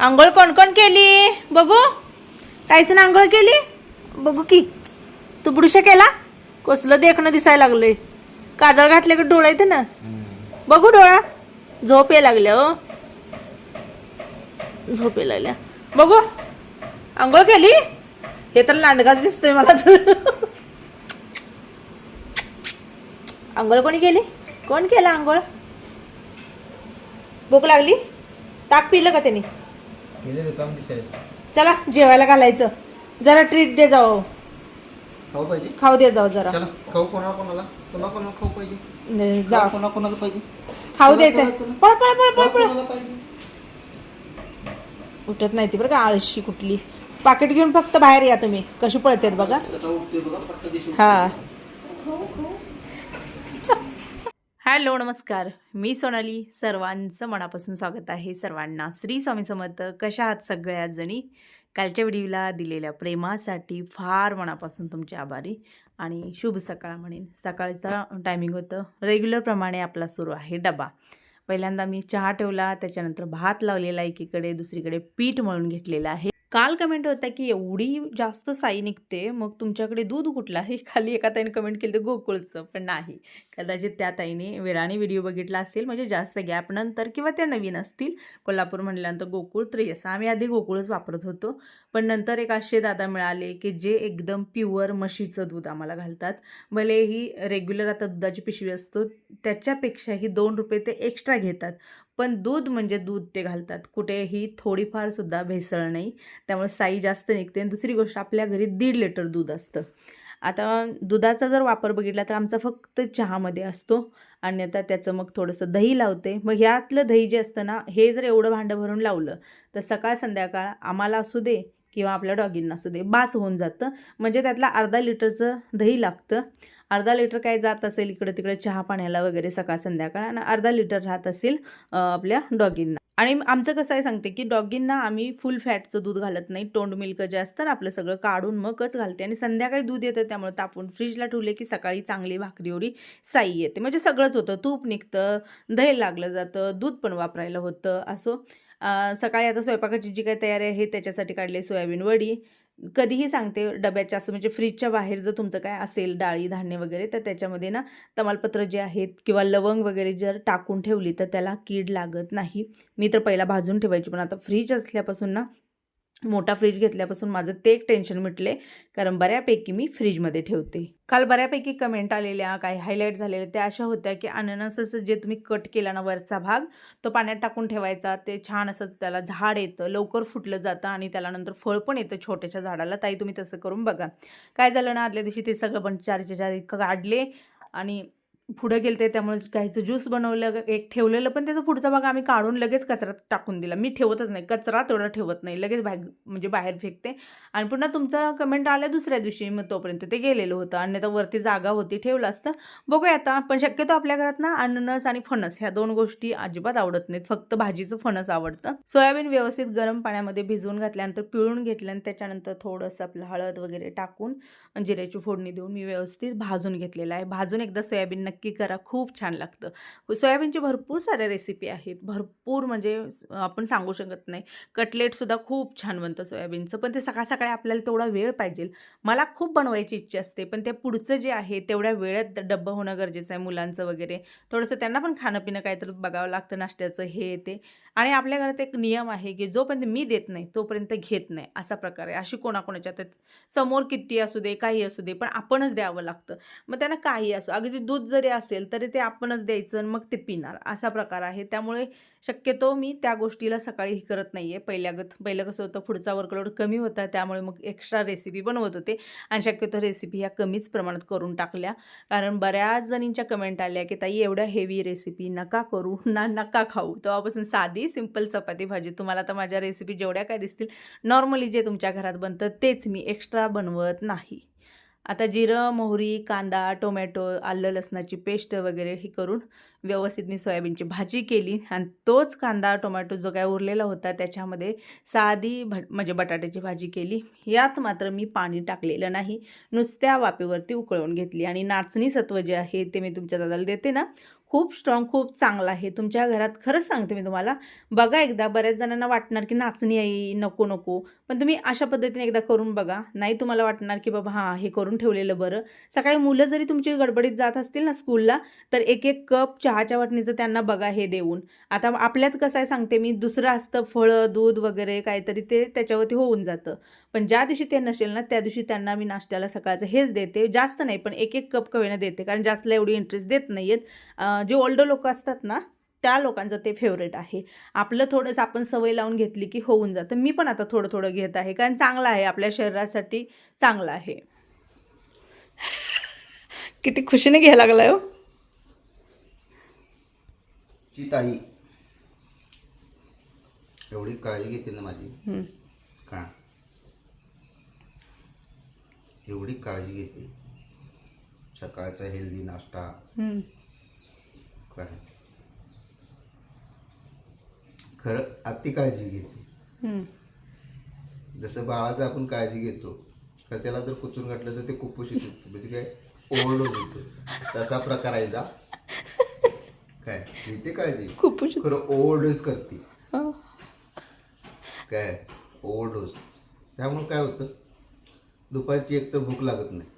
आंघोळ कोण कोण केली? बघू. काहीच ना आंघोळ केली? बघू की. तू बुडशा केला कसलं देखणं दिसायला लागलंय. काजळ घातले का डोळा येते ना? बघू डोळा. झोप यायला लागल्या हो. झोप यायला लागल्या. बघू. आंघोळ केली? हे तर लांडगाच दिसतोय मला तर. आंघोळ कोणी केली? कोण केलं आंघोळ? भूक लागली? ताक पिलं का त्यांनी? गेले रिकाम दिसायला. चला जेवायला घालायचं. जरा ट्रीट दे जाऊ खाऊ पाहिजे? खाऊ दे जाऊ जरा. चला खाऊ कोणाला कोणाला? कोणाला कोणाला खाऊ पाहिजे? नाही, जाऊ कोणाला पाहिजे? खाऊ चला, द्यायचं. चला, चला. पळ पळ पळ पळ खाऊ पळ. कोणाला पाहिजे? उठत नाही ती बरं का आळशी कुठली. पाकिट घेऊन फक्त बाहेर या तुम्ही. कशी पळतात बघा. त्याचा उठते बघा फक्त हा. हॅलो नमस्कार. मी सोनाली. सर्वांचं मनापासून स्वागत आहे. सर्वांना श्री स्वामी समर्थ. कशा आहात सगळ्या जणी कालच्या व्हिडिओला दिलेल्या प्रेमासाठी फार मनापासून तुमचे आभारी आणि शुभ सकाळ म्हणेन. सकाळचा टायमिंग होतं. रेग्युलरप्रमाणे आपला सुरू आहे डबा. पहिल्यांदा मी चहा ठेवला. त्याच्यानंतर भात लावलेला एकीकडे दुसरीकडे पीठ मळून घेतलेलं आहे. काल कमेंट होता की एवढी जास्त साई निघते मग तुमच्याकडे दूध कुठला आहे? खाली एका ताईने कमेंट केलं तर गोकुळचं पण नाही. कदाचित त्या ताईने वेळाने व्हिडिओ बघितला असेल म्हणजे जास्त गॅप नंतर किंवा त्या नवीन असतील. कोल्हापूर म्हटल्यानंतर गोकुळ त्रेयस आम्ही आधी गोकुळच वापरत होतो. पण नंतर एक असे दादा मिळाले की जे एकदम प्युअर म्हशीचं दूध आम्हाला घालतात. भले ही रेग्युलर आता दुधाची पिशवी असतो त्याच्यापेक्षाही दोन रुपये ते एक्स्ट्रा घेतात. पण दूध म्हणजे दूध ते घालतात. कुठेही थोडीफार सुद्धा भेसळ नाही. त्यामुळे साई जास्त निघते. आणि दुसरी गोष्ट आपल्या घरी दीड लिटर दूध असतं. आता दुधाचा जर वापर बघितला तर आमचा फक्त चहामध्ये असतो. आणि आता त्याचं मग थोडंसं दही लावते. मग ह्यातलं दही जे असतं ना हे जर एवढं भांडं भरून लावलं तर सकाळ संध्याकाळ आम्हाला असू दे किंवा आपल्या डॉगींना असू दे बास होऊन जातं. म्हणजे त्यातला अर्धा लिटरचं दही लागतं. अर्धा लिटर काय जात असेल इकडं तिकडे चहा पाण्याला वगैरे सकाळ संध्याकाळ आणि अर्धा लिटर राहत असेल आपल्या डॉगींना. आणि आमचं कसं आहे सांगते की डॉगींना आम्ही फुल फॅटचं दूध घालत नाही टोंड मिल्क जे असतं ना आपलं सगळं काढून मगच घालते आणि संध्याकाळी दूध येतं त्यामुळे तापून फ्रीजला ठेवले की सकाळी चांगली भाकरीवरी साई येते. म्हणजे सगळंच होतं तूप निघतं दही लागलं जातं दूध पण वापरायला होतं असो. सकाळी आता स्वयंपाकाची जी काही तयारी आहे त्याच्यासाठी काढले सोयाबीन वडी. कधीही सांगते डब्याच्या असं म्हणजे फ्रीजच्या बाहेर जर तुमचं काय असेल डाळी धान्य वगैरे तर त्याच्यामध्ये ना तमालपत्र जे आहेत किंवा लवंग वगैरे जर टाकून ठेवली तर त्याला कीड लागत नाही. मी तर पहिला भाजून ठेवायची पण आता फ्रीज असल्यापासून ना मोठा फ्रीज घेतल्यापासून माझं ते एक टेन्शन मिटले. कारण बऱ्यापैकी मी फ्रीजमध्ये ठेवते. काल बऱ्यापैकी कमेंट आलेल्या काही हायलाईट झालेल्या त्या अशा होत्या की अननसाचं जे तुम्ही कट केला ना वरचा भाग तो पाण्यात टाकून ठेवायचा. ते छान असं त्याला झाड येतं लवकर फुटलं जातं आणि त्याला नंतर फळ पण येतं छोट्याशा झाडाला. ताई तुम्ही तसं करून बघा. काय झालं ना आदल्या दिवशी ते सगळं पण चारच्या चार इतकं काढले आणि पुढं गेलते त्यामुळे काहीचं ज्यूस बनवलं एक ठेवलेलं पण त्याचा पुढचा भाग आम्ही काढून लगेच कचऱ्यात टाकून दिला. मी ठेवतच नाही. कचरा तेवढा ठेवत नाही. लगेच बाहेर म्हणजे बाहेर फेकते. आणि पुन्हा तुमचा कमेंट आला दुसऱ्या दिवशी मग तोपर्यंत ते गेलेलं होतं. आणि आता वरती जागा होती ठेवलं असतं. बघूया आता पण शक्यतो आपल्या घरात ना अननस आणि फणस ह्या दोन गोष्टी अजिबात आवडत नाहीत. फक्त भाजीचं फणस आवडतं. सोयाबीन व्यवस्थित गरम पाण्यामध्ये भिजवून घातल्यानंतर पिळून घेतलं आणि त्याच्यानंतर थोडंसं आपलं हळद वगैरे टाकून जिऱ्याची फोडणी देऊन मी व्यवस्थित भाजून घेतलेलं आहे. भाजून एकदा सोयाबीन नक्की करा. खूप छान लागतं. सोयाबीनची भरपूर साऱ्या रेसिपी आहेत. भरपूर म्हणजे आपण सांगू शकत नाही. कटलेटसुद्धा खूप छान बनतं सोयाबीनचं. पण ते सकाळ सकाळी आपल्याला तेवढा वेळ पाहिजे. मला खूप बनवायची इच्छा असते. पण ते पुढचं जे आहे तेवढ्या वेळेत डब्बा होणं गरजेचं आहे मुलांचं वगैरे. थोडंसं त्यांना पण खाणं पिणं काहीतरी बघावं लागतं नाश्त्याचं हे ते. आणि आपल्या घरात एक नियम आहे की जोपर्यंत मी देत नाही तोपर्यंत घेत नाही. असा प्रकार आहे. अशी कोणाकोणाच्या त्यात समोर किती असू दे काही असू दे पण आपणच द्यावं लागतं. मग त्यांना काही असो. अगदी दूध जरी असेल तरी ते आपणच द्यायचं आणि मग ते पिणार. असा प्रकार आहे. त्यामुळे शक्यतो मी त्या गोष्टीला सकाळी ही करत नाही आहे पहिल्यागत पहिलं कसं होतं पुढचा वर्कलोड कमी होता त्यामुळे मग एक्स्ट्रा रेसिपी बनवत होते. आणि शक्यतो रेसिपी ह्या कमीच प्रमाणात करून टाकल्या. कारण बऱ्याच जणींच्या कमेंट आल्या की ताई एवढ्या हेवी रेसिपी नका करू ना नका खाऊ. तेव्हापासून साधी सिंपल चपाती भाजी. तुम्हाला तर माझ्या रेसिपी जेवढ्या काय दिसतील नॉर्मली जे तुमच्या घरात बनतं तेच मी एक्स्ट्रा बनवत नाही. आता जिरं मोहरी कांदा टोमॅटो आलं लसणाची पेस्ट वगैरे ही करून व्यवस्थित मी सोयाबीनची भाजी केली आणि तोच कांदा टोमॅटो जो काय उरलेला होता त्याच्यामध्ये साधी भ म्हणजे बटाट्याची भाजी केली. यात मात्र मी पाणी टाकलेलं नाही. नुसत्या वापेवरती उकळवून घेतली आणि नाचणी सत्व जे आहे ते मी तुमच्या दादाला देते ना खूप स्ट्रॉंग खूप चांगला आहे. तुमच्या घरात खरंच सांगते मी तुम्हाला. बघा एकदा बऱ्याच जणांना वाटणार की नाचणी आई नको नको. पण तुम्ही अशा पद्धतीने एकदा करून बघा. नाही तुम्हाला वाटणार की बाबा हां हे करून ठेवलेलं बरं. सकाळी मुलं जरी तुमची गडबडीत जात असतील ना स्कूलला तर एक एक कप चहाच्या वाटणीचं त्यांना बघा हे देऊन. आता आपल्यात कसं आहे सांगते मी दुसरं असतं फळं दूध वगैरे काहीतरी ते त्याच्यावरती होऊन जातं. पण ज्या दिवशी ते नसेल ना त्या दिवशी त्यांना मी नाश्त्याला सकाळचं हेच देते. जास्त नाही पण एक एक कप कवेनं देते. कारण जास्तला एवढी इंटरेस्ट देत नाही आहेत जे ओल्डर लोक असतात ना त्या लोकांचं ते फेवरेट आहे. आपलं थोडंसं आपण सवय लावून घेतली की होऊन जातं. मी पण आता थोडं थोडं घेत आहे कारण चांगलं आहे. आपल्या शरीरासाठी चांगलं आहे. किती खुशीने घ्यायला लागलाय हो. ची ताई. एवढी काळजी घेते ना माझी. हम्म. का? एवढी काळजी घेते. सकाळचा हेल्दी नाश्ता. हम्म. काय खरं अति काळजी घेते. जसं बाळाचं आपण काळजी घेतो तर त्याला जर कुचून घातलं तर ते कुपोषित होतं. म्हणजे काय ओव्हरडोज होतं. तसा प्रकार आहे जा. काय घेते काळजी. खूपच खरं ओव्हरडोज करते. हं. काय ओव्हरडोस. त्यामुळे काय होतं दुपारची एक तर भूक लागत नाही.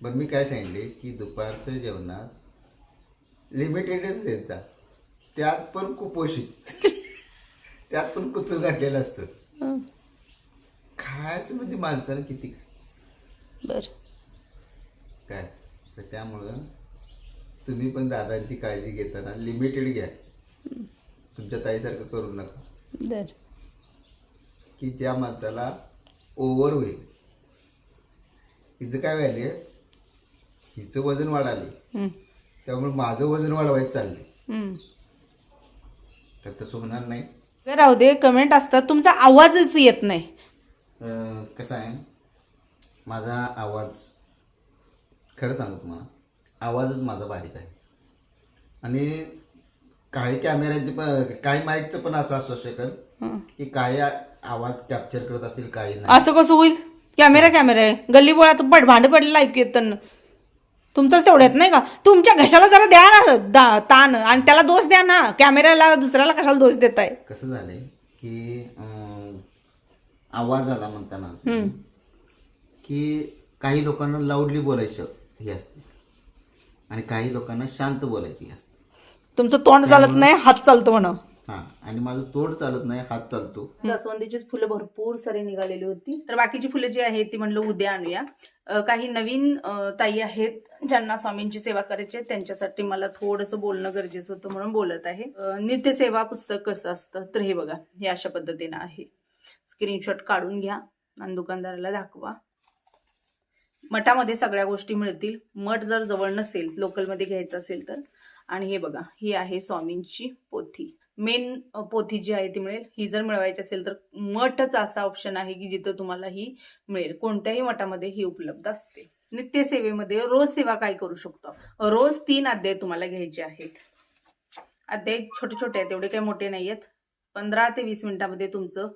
पण मी काय सांगितले की दुपारचं जेवणात लिमिटेडच द्यायचा त्यात पण कुपोषित. त्यात पण कुचून गाठलेलं असतं. खायचं म्हणजे माणसानं किती बर. काय? तर त्यामुळं तुम्ही पण दादांची काळजी घेताना लिमिटेड घ्या. तुमच्या ताईसारखं करू नका. बर. की त्या माणसाला ओव्हर होईल. हिचं काय व्हायले हिचं वजन वाढाले. त्यामुळे माझं वजन वाढवायचं चाललंय. तर तसं होणार नाही. राहू दे कमेंट असतात. तुमचा आवाजच येत नाही. अं, कसं आहे? माझा आवाज खरं सांगू तुम्हाला आवाजच माझा बारीक आहे. आणि काही कॅमेऱ्यांचे पण काही माईकचं पण असं असू शकेल हं. की काही आ- आवाज कॅप्चर करत असतील काही नाही. असं कसं होईल? कॅमेरा कॅमेरा आहे. गल्ली बोळात पड भांड पडलेलं ऐकू येतं तुमचंच तेवढ्यात नाही का? तुमच्या घशाला जरा द्या ना दा- ताण. आणि त्याला दोष द्या ना. कॅमेऱ्याला दुसऱ्याला कशाला दोष देताय? कसं झालंय की अं, आवाज आला म्हणताना. की काही लोकांना लाऊडली बोलायचं हे असते. आणि काही लोकांना शांत बोलायची हे असते. तुमचं तोंड चालत नाही हात चालतो म्हणा. हां. आणि माझं तोड चालत नाही हात चालतो. जास्वंदीचीच फुलं भरपूर सारी निघालेली होती. तर बाकीची फुलं जी आहेत ती म्हणलं उद्या आणूया. काही नवीन ताई आहेत ज्यांना स्वामींची सेवा करायची आहे त्यांच्यासाठी मला थोडंसं बोलणं गरजेचं होतं म्हणून बोलत आहे. नित्यसेवा पुस्तक कसं असतं? तर हे बघा हे अशा पद्धतीनं आहे. स्क्रीनशॉट काढून घ्या आणि दुकानदाराला दाखवा. मठामध्ये सगळ्या गोष्टी मिळतील. मठ जर जवळ नसेल लोकलमध्ये घ्यायचं असेल तर. आणि हे बघा ही आहे स्वामींची पोथी. मेन पोथी जी आहे ती मिळेल. ही जर मिळवायची असेल तर मठच असा ऑप्शन आहे की जिथं तुम्हाला ही मिळेल. कोणत्याही मठामध्ये ही उपलब्ध असते. नित्यसेवेमध्ये रोज सेवा काय करू शकतो? रोज तीन अध्याय तुम्हाला घ्यायचे आहेत. अध्याय छोटे छोटे आहेत एवढे काही मोठे नाही आहेत पंधरा ते वीस मिनिटामध्ये तुमचं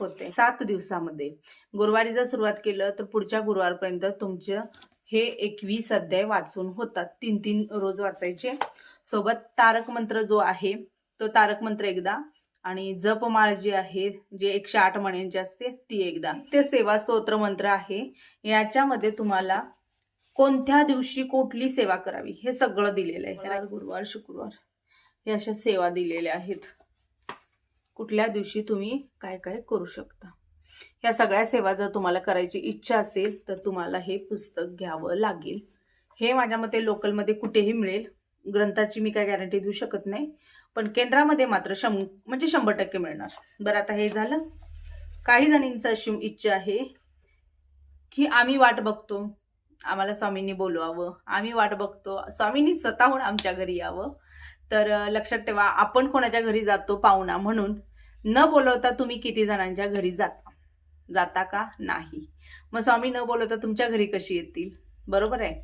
होते सात दिवसामध्ये. गुरुवारी जर सुरुवात केलं तर पुढच्या गुरुवारपर्यंत तुमचं हे एकवीस अध्याय वाचून होतात. तीन तीन रोज वाचायचे. सोबत तारक मंत्र जो आहे तो तारक मंत्र एकदा आणि जपमाळ जी आहे जे एकशे आठ मण्यांची असते ती एकदा. ते सेवा स्तोत्र मंत्र आहे. याच्यामध्ये तुम्हाला कोणत्या दिवशी कुठली सेवा करावी हे सगळं दिलेलं आहे. गुरुवार, गुरुवार शुक्रवार हे अशा सेवा दिलेल्या आहेत. कुठल्या दिवशी तुम्ही काय काय करू शकता? ह्या सगळ्या सेवा जर तुम्हाला करायची इच्छा असेल तर तुम्हाला हे पुस्तक घ्यावं लागेल. हे माझ्या मते लोकलमध्ये कुठेही मिळेल. ग्रंथाची मी काय गॅरंटी देऊ शकत नाही. पण केंद्रामध्ये मात्र शं म्हणजे शंभर टक्के मिळणार. बरं आता हे झालं. काही जणींचं अशी इच्छा आहे की आम्ही वाट बघतो. आम्हाला स्वामींनी बोलवावं. आम्ही वाट बघतो. स्वामींनी स्वतःहून आमच्या घरी यावं. तर लक्षात ठेवा आपण कोणाच्या घरी जातो पाहुणा म्हणून. न बोलवता तुम्ही किती जणांच्या घरी जाता? जाता का? नाही. मग स्वामी न बोलवता तुमच्या घरी कशी येतील? बरोबर आहे?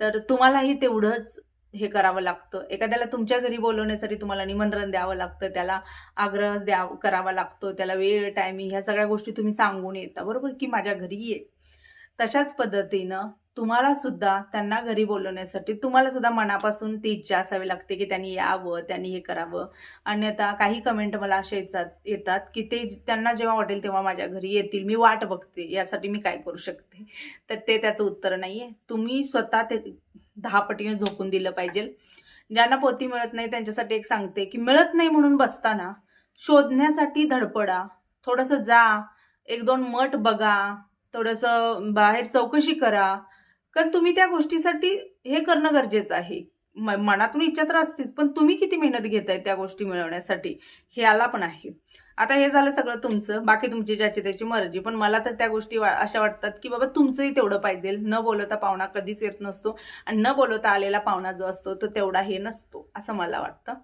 तर तुम्हालाही तेवढंच हे करावं लागतं. एखाद्याला तुमच्या घरी बोलवण्यासाठी तुम्हाला निमंत्रण द्यावं लागतं त्याला आग्रह द्या करावा लागतो त्याला वेळ टायमिंग ह्या सगळ्या गोष्टी तुम्ही सांगून येता. बरोबर की माझ्या घरी ये. तशाच पद्धतीनं तुम्हाला सुद्धा त्यांना घरी बोलवण्यासाठी तुम्हाला सुद्धा मनापासून ती इच्छा असावी लागते की त्यांनी यावं त्यांनी हे करावं. अन्यथा काही कमेंट मला असे येतात येतात की ते त्यांना जेव्हा वाटेल तेव्हा माझ्या घरी येतील मी वाट बघते यासाठी मी काय करू शकते? तर ते त्याचं उत्तर नाही आहे तुम्ही स्वतः ते दहा पटीने झोपून दिलं पाहिजे. ज्यांना पोती मिळत नाही त्यांच्यासाठी एक सांगते की मिळत नाही म्हणून बसताना शोधण्यासाठी धडपडा. थोडंसं जा एक दोन मठ बघा थोडंसं बाहेर चौकशी करा. कारण तुम्ही त्या गोष्टीसाठी हे करणं गरजेचं आहे. मनातून इच्छा तर असतेच पण तुम्ही किती मेहनत घेताय त्या गोष्टी मिळवण्यासाठी? हे आला पण आहे. आता हे झालं सगळं तुमचं बाकी तुमची ज्याची त्याची मर्जी पण मला तर त्या गोष्टी वा अशा वाटतात की बाबा तुमचंही तेवढं पाहिजे. न बोलवता पाहुणा कधीच येत नसतो आणि न बोलवता आलेला पाहुणा जो असतो तो तेवढा हे नसतो असं मला वाटतं.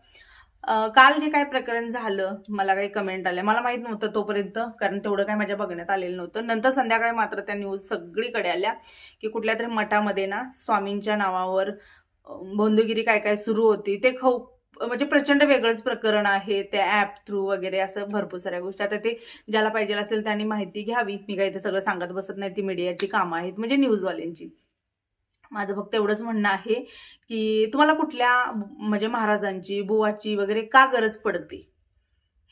काल जे काय प्रकरण झालं मला काही कमेंट आल्या. मला माहीत नव्हतं तोपर्यंत कारण तेवढं काय माझ्या बघण्यात आलेलं नव्हतं. नंतर संध्याकाळी मात्र त्या न्यूज सगळीकडे आल्या की कुठल्या तरी मठामध्ये ना स्वामींच्या नावावर अं, काय काय सुरू होती ते खूप म्हणजे प्रचंड वेगळंच प्रकरण आहे त्या ॲप थ्रू वगैरे असं भरपूर साऱ्या गोष्टी. आता ते ज्याला पाहिजे असेल त्यांनी माहिती घ्यावी. मी काही ते सगळं सांगत बसत नाही ती मीडियाची कामं आहेत म्हणजे न्यूजवाल्यांची माझं फक्त एवढंच म्हणणं आहे की तुम्हाला कुठल्या म्हणजे महाराजांची बुवाची वगैरे का गरज पडते?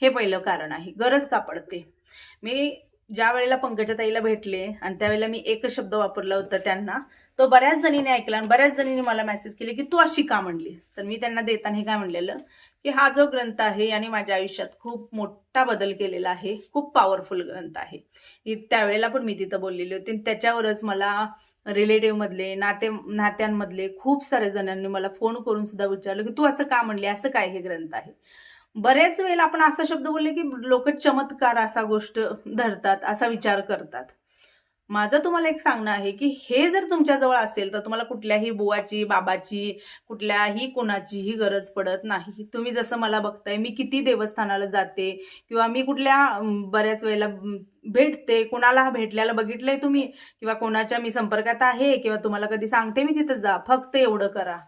हे पहिलं कारण आहे. गरज का पडते? मी ज्या वेळेला पंकजाताईला भेटले आणि त्यावेळेला मी एकच शब्द वापरला होता त्यांना तो बऱ्याच जणीने ऐकला आणि बऱ्याच जणीने मला मेसेज केले की तू अशी का म्हणलीस? तर मी त्यांना देताना हे काय म्हणलेलं? की हा जो ग्रंथ आहे याने माझ्या आयुष्यात खूप मोठा बदल केलेला आहे खूप पॉवरफुल ग्रंथ आहे. त्यावेळेला पण मी तिथं बोललेली होती आणि त्याच्यावरच मला रिलेटिव्ह मधले नाते नात्यांमधले खूप सारे जणांनी मला फोन करून सुद्धा विचारलं की तू असं का म्हणले? असं काय हे ग्रंथ आहे? बऱ्याच वेळेला आपण असा शब्द बोलले की लोक चमत्कार असा गोष्ट धरतात असा विचार करतात. माझं तुम्हाला एक सांगणं आहे की हे जर तुमच्याजवळ असेल तर तुम्हाला कुठल्याही बुवाची बाबाची कुठल्याही कोणाचीही गरज पडत नाही. तुम्ही जसं मला बघताय मी किती देवस्थानाला जाते किंवा मी कुठल्या बऱ्याच वेळेला भेटते कोणाला भेटल्याला बघितलंय तुम्ही? किंवा कोणाच्या मी संपर्कात आहे किंवा तुम्हाला कधी सांगते मी तिथं जा फक्त एवढं करा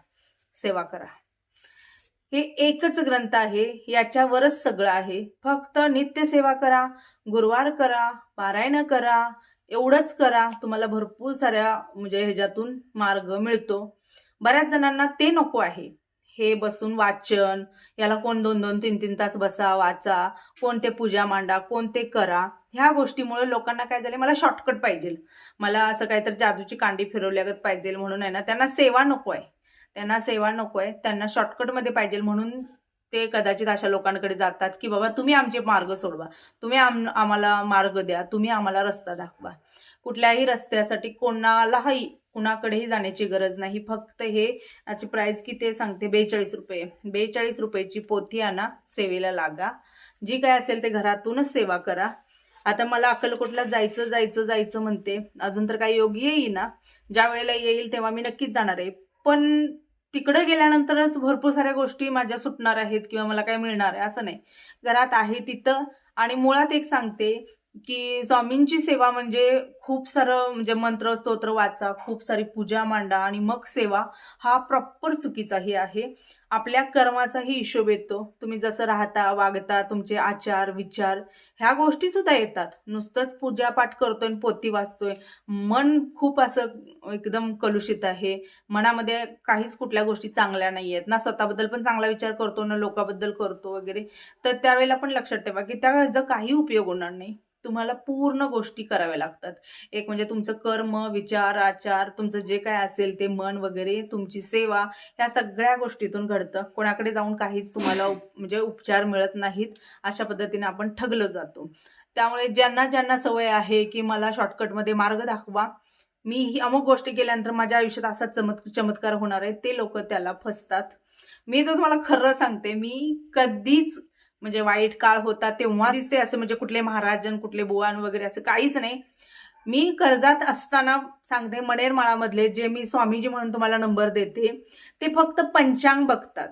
सेवा करा. हे एकच ग्रंथ आहे याच्यावरच सगळं आहे. फक्त नित्य सेवा करा गुरुवार करा पारायण करा एवढंच करा. तुम्हाला भरपूर साऱ्या म्हणजे ह्याच्यातून मार्ग मिळतो. बऱ्याच जणांना ते नको आहे. हे बसून वाचन. याला कोण दोन दोन तीन तीन तास बसा वाचा. कोणते पूजा मांडा कोणते करा. ह्या गोष्टीमुळे लोकांना काय झाले मला शॉर्टकट पाहिजे. मला असं काहीतरी जादूची कांडी फिरवल्यागत पाहिजे म्हणून आहे ना त्यांना सेवा नको आहे. त्यांना सेवा नको आहे. त्यांना शॉर्टकटमध्ये पाहिजे म्हणून ते कदाचित अशा लोकांकडे जातात की बाबा तुम्ही आमचे मार्ग सोडवा. तुम्ही आम आम्हाला मार्ग द्या. तुम्ही आम्हाला रस्ता दाखवा. कुठल्याही रस्त्यासाठी कोणालाही कुणाकडेही जाण्याची गरज नाही. फक्त हे याची प्राईस किती सांगते. बेचाळीस रुपये. बेचाळीस रुपयाची पोथी आणा सेवेला लागा. जी काय असेल ते घरातूनच सेवा करा. आता मला अक्कलकोटला जायचं जायचं जायचं म्हणते. अजून तर काही योग येईना. ज्या वेळेला येईल तेव्हा मी नक्कीच जाणार आहे. पण तिकडे गेल्यानंतरच भरपूर साऱ्या गोष्टी माझ्या सुटणार आहेत किंवा मला काय मिळणार आहे असं नाही. घरात आहे तिथं. आणि मुळात एक सांगते की स्वामींची सेवा म्हणजे खूप सारं म्हणजे मंत्र स्तोत्र वाचा खूप सारी पूजा मांडा आणि मग सेवा हा प्रॉपर चुकीचाही आहे. आपल्या कर्माचाही हिशोब येतो. तुम्ही जसं राहता वागता तुमचे आचार विचार ह्या गोष्टी सुद्धा येतात. नुसतंच पूजापाठ करतोय आणि पोती वाचतोय. मन खूप असं एकदम कलुषित आहे. मनामध्ये काहीच कुठल्या गोष्टी चांगल्या नाही आहेत. ना स्वतःबद्दल पण चांगला विचार करतो ना लोकाबद्दल करतो वगैरे. तर त्यावेळेला पण लक्षात ठेवा की त्यावेळेस काही उपयोग होणार नाही. तुम्हाला पूर्ण गोष्टी कराव्या लागतात. एक म्हणजे तुमचं कर्म विचार आचार तुमचं जे काय असेल ते मन वगैरे तुमची सेवा ह्या सगळ्या गोष्टीतून घडतं. कोणाकडे जाऊन काहीच तुम्हाला उप- म्हणजे उपचार मिळत नाहीत अशा पद्धतीने आपण ठगलो जातो. त्यामुळे ज्यांना ज्यांना सवय आहे की मला शॉर्टकटमध्ये मार्ग दाखवा मी ही अमुक गोष्टी केल्यानंतर माझ्या आयुष्यात असा चमत् चमत्कार होणार आहे ते लोक त्याला फसतात. मी तर तुम्हाला खरं सांगते मी कधीच म्हणजे वाईट काळ होता तेव्हा दिसते असं म्हणजे कुठले महाराजन कुठले बुवान वगैरे असं काहीच नाही. मी कर्जात असताना सांगते मनेर माळामधले जे मी स्वामीजी म्हणून तुम्हाला नंबर देते ते फक्त पंचांग बघतात.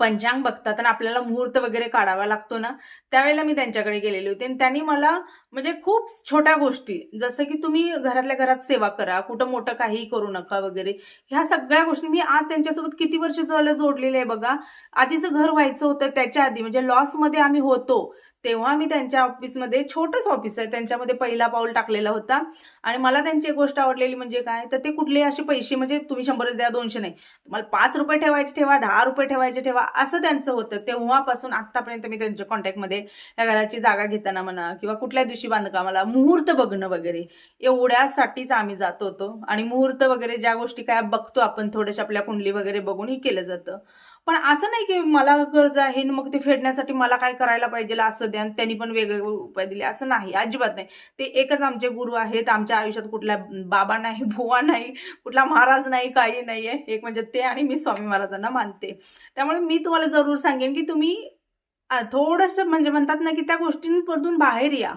पंचांग बघतात आणि आपल्याला मुहूर्त वगैरे काढावा लागतो ना त्यावेळेला मी त्यांच्याकडे गेलेली होती. आणि त्यांनी मला म्हणजे खूप छोट्या गोष्टी. जसं की तुम्ही घरातल्या घरात सेवा करा कुठं मोठं काही करू नका वगैरे. ह्या सगळ्या गोष्टी मी आज त्यांच्यासोबत किती वर्ष झालं जोडलेले आहे बघा. आधीचं घर व्हायचं होतं त्याच्या आधी म्हणजे लॉसमध्ये आम्ही होतो तेव्हा मी त्यांच्या ऑफिसमध्ये छोटंच ऑफिस आहे. त्यांच्यामध्ये पहिला पाऊल टाकलेला होता. आणि मला त्यांची एक गोष्ट आवडलेली म्हणजे काय तर ते कुठले असे पैसे म्हणजे तुम्ही शंभरच द्या दोनशे नाही. तुम्हाला पाच रुपये ठेवायचे ठेवा दहा रुपये ठेवायचे ठेवा असं त्यांचं होतं. तेव्हापासून आत्तापर्यंत मी त्यांच्या कॉन्टॅक्टमध्ये या घराची जागा घेताना म्हणा किंवा कुठल्या दिवशी बांधकामाला मुहूर्त बघणं वगैरे. एवढ्यासाठीच आम्ही जात होतो. आणि मुहूर्त वगैरे ज्या गोष्टी काय बघतो आपण थोड्याशा आपल्या कुंडली वगैरे बघून हे केलं जातं. पण असं नाही की मला कर्ज आहे मग ते फेडण्यासाठी मला काय करायला पाहिजे असं द्या आणि त्यांनी पण वेगवेगळे उपाय दिले. असं नाही अजिबात नाही. ते एकच आमचे गुरु आहेत. आमच्या आयुष्यात कुठला बाबा नाही भुवा नाही कुठला महाराज नाही काही नाही आहे. एक म्हणजे ते आणि मी स्वामी महाराजांना मानते. त्यामुळे मी तुम्हाला जरूर सांगेन की तुम्ही थोडंसं म्हणजे म्हणतात ना की त्या गोष्टींमधून बाहेर या.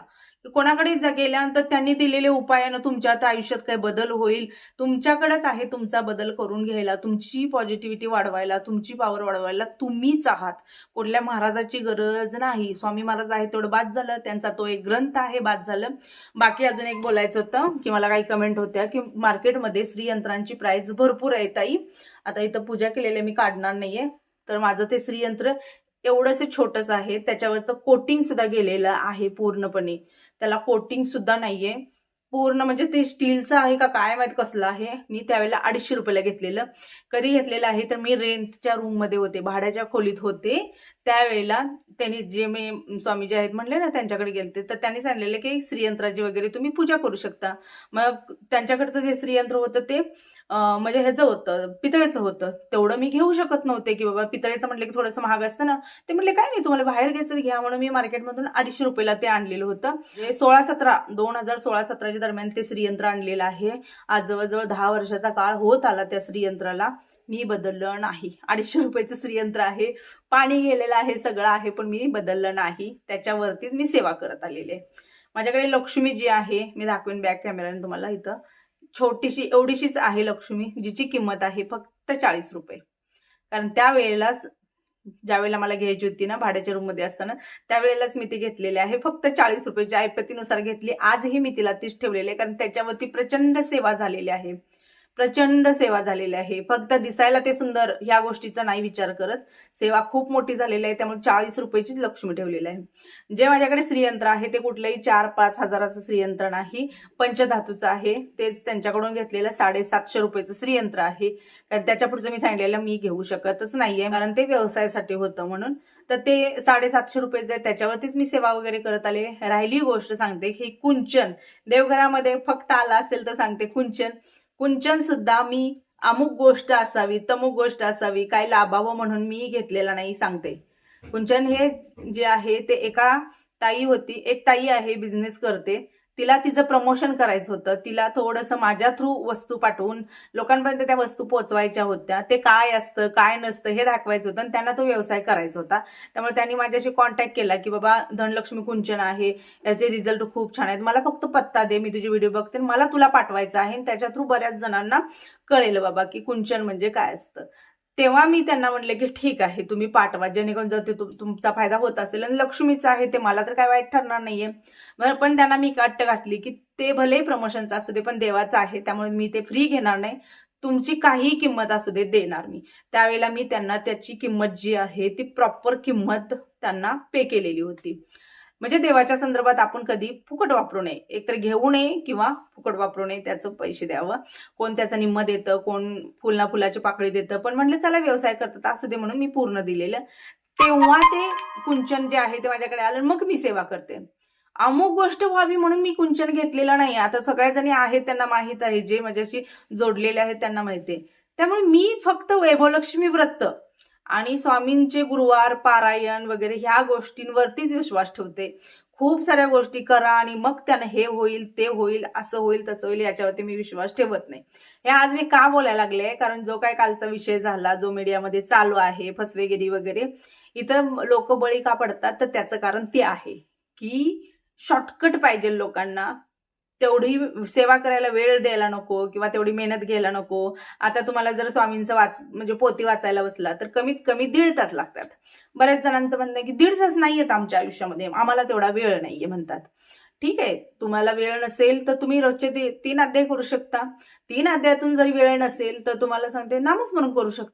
कोणाकडे गेल्यानंतर त्यांनी दिलेले उपायानं तुमच्या आता आयुष्यात काय बदल होईल. तुमच्याकडेच आहे तुमचा बदल करून घ्यायला. तुमची पॉझिटिव्हिटी वाढवायला तुमची पॉवर वाढवायला तुम्हीच आहात. कुठल्या महाराजाची गरज नाही. स्वामी महाराज आहे तेवढं बाद झालं. त्यांचा तो एक ग्रंथ आहे बाद झालं. बाकी अजून एक बोलायचं होतं की मला काही कमेंट होत्या की मार्केटमध्ये श्रीयंत्रांची प्राइस भरपूर आहे ताई. आता इथं पूजा केलेली मी काढणार नाहीये. तर माझं ते श्रीयंत्र एवढंसं छोटंच आहे. त्याच्यावरचं कोटिंग सुद्धा गेलेलं आहे पूर्णपणे. त्याला कोटिंग सुद्धा नाहीये. पूर्ण म्हणजे ते स्टीलचं आहे का काय माहीत कसलं आहे. मी त्यावेळेला अडीचशे रुपयाला घेतलेलं. कधी घेतलेलं आहे तर मी रेंटच्या रूममध्ये होते. भाड्याच्या खोलीत होते. त्यावेळेला त्यांनी जे मी स्वामी जे आहेत म्हणले ना त्यांच्याकडे गेलते. तर त्यांनी सांगलेले की श्रीयंत्राची वगैरे तुम्ही पूजा करू शकता. मग त्यांच्याकडचं जे श्रीयंत्र होतं ते म्हणजे ह्याचं होतं पितळेचं होतं. तेवढं मी घेऊ शकत नव्हते की बाबा पितळेचं म्हटलं की थोडंसं महाग असतं ना ते म्हटले काय नाही तुम्हाला बाहेर घ्यायचं घ्या. म्हणून मी मार्केटमधून अडीचशे रुपयाला ते आणलेलं होतं. सोळा सतरा दोन हजार सोळा सतराच्या दरम्यान ते श्रीयंत्र आणलेलं आहे. आज जवळजवळ दहा वर्षाचा काळ होत आला त्या श्रीयंत्राला. मी बदललं नाही. अडीचशे रुपयाचं श्रीयंत्र आहे. पाणी गेलेलं आहे सगळं आहे पण मी बदललं नाही. त्याच्यावरतीच मी सेवा करत आलेली. आहे माझ्याकडे लक्ष्मी जी आहे मी दाखवेन बॅक कॅमेराने तुम्हाला इथं. छोटीशी एवढीशीच आहे लक्ष्मी जिची किंमत आहे फक्त चाळीस रुपये. कारण त्यावेळेलाच ज्यावेळेला मला घ्यायची होती ना भाड्याच्या रूममध्ये असताना त्यावेळेलाच मी ती घेतलेली आहे. फक्त चाळीस रुपयाच्या ऐपतीनुसार घेतली. आजही मी तिला तीच ठेवलेली आहे. कारण त्याच्यावरती प्रचंड सेवा झालेली आहे. प्रचंड सेवा झालेली आहे. फक्त दिसायला ते सुंदर ह्या गोष्टीचा नाही विचार करत. सेवा खूप मोठी झालेली आहे. त्यामुळे चाळीस रुपयाचीच लक्ष्मी ठेवलेली आहे. जे माझ्याकडे श्रीयंत्र आहे ते कुठलंही चार पाच हजाराचं श्रीयंत्र नाही. पंचधातूचं आहे. तेच त्यांच्याकडून घेतलेलं साडेसातशे रुपयाचं श्रीयंत्र आहे. कारण त्याच्या पुढचं मी सांगितलेलं मी घेऊ शकतच नाहीये. कारण ते व्यवसायासाठी होतं म्हणून. तर ते साडेसातशे रुपयाचं आहे. त्याच्यावरतीच मी सेवा वगैरे करत आले. राहिली गोष्ट सांगते. हे कुंचन. देवघरामध्ये फक्त आला असेल तर सांगते कुंचन. कुंचन सुद्धा मी अमुक गोष्ट असावी तमुक गोष्ट असावी काय लाभावं म्हणून मी घेतलेला नाही सांगते. कुंचन हे जे आहे ते एका ताई होती एक ताई आहे बिझनेस करते. तिला तिचं प्रमोशन करायचं होतं. तिला थोडंसं माझ्या थ्रू वस्तू पाठवून लोकांपर्यंत त्या वस्तू पोचवायच्या होत्या. ते काय असतं काय नसतं हे दाखवायचं होतं आणि त्यांना तो व्यवसाय करायचा होता. त्यामुळे त्यांनी माझ्याशी कॉन्टॅक्ट केला की बाबा धनलक्ष्मी कुंचन आहे. याचे रिझल्ट खूप छान आहेत. मला फक्त पत्ता दे मी तुझे व्हिडिओ बघते आणि मला तुला पाठवायचं आहे. आणि त्याच्या थ्रू बऱ्याच जणांना कळेल बाबा की कुंचन म्हणजे काय असतं. तेव्हा मी त्यांना म्हणले की ठीक आहे तुम्ही पाठवा जेणेकरून जर ते तुमचा फायदा होत असेल आणि लक्ष्मीचा आहे ते मला तर काय वाईट ठरणार नाहीये. पण त्यांना मी अट्ट घातली की ते भले प्रमोशनचं असू दे पण देवाचं आहे त्यामुळे मी ते फ्री घेणार नाही. तुमची काही किंमत असू दे देणार मी. त्यावेळेला मी त्यांना त्याची किंमत जी आहे ती प्रॉपर किंमत त्यांना पे केलेली होती. म्हणजे देवाच्या संदर्भात आपण कधी फुकट वापरू नये. एकतर घेऊ नये किंवा फुकट वापरू नये त्याचं पैसे द्यावं. कोण त्याचं निम्म देतं कोण फुलना फुलाची पाकळी देतं. पण म्हटलं चला व्यवसाय करतात असू दे म्हणून मी पूर्ण दिलेलं. तेव्हा ते कुंचन जे आहे ते माझ्याकडे आलं मग मी सेवा करते. अमुक गोष्ट व्हावी म्हणून मी कुंचन घेतलेलं नाही. आता सगळ्या जणी आहेत त्यांना माहीत आहे. जे माझ्याशी जोडलेले आहेत त्यांना माहिती आहे. त्यामुळे मी फक्त वैभवलक्ष्मी व्रत आणि स्वामींचे गुरुवार पारायण वगैरे ह्या गोष्टींवरतीच विश्वास ठेवते. खूप साऱ्या गोष्टी करा आणि मग त्यानं हे होईल ते होईल असं होईल तसं होईल याच्यावरती मी विश्वास ठेवत नाही. हे आज मी का बोलायला लागले? कारण जो काय कालचा विषय झाला जो मीडियामध्ये चालू आहे फसवेगिरी वगैरे इथं लोक बळी का पडतात? तर त्याचं कारण ते आहे की शॉर्टकट पाहिजे लोकांना. तेवढी सेवा करायला वेळ द्यायला नको किंवा तेवढी मेहनत घ्यायला नको. आता तुम्हाला जर स्वामींचं वाच म्हणजे पोती वाचायला बसला तर कमीत कमी दीड तास लागतात. बऱ्याच जणांचं म्हणणं आहे की दीड तास नाही येत आमच्या आयुष्यामध्ये. आम्हाला तेवढा वेळ नाहीये म्हणतात. ठीक आहे तुम्हाला वेळ नसेल तर तुम्ही रोजचे तीन अध्याय करू शकता. तीन अध्यायातून जरी वेळ नसेल तर तुम्हाला सांगते नामस्मरण करू शकता.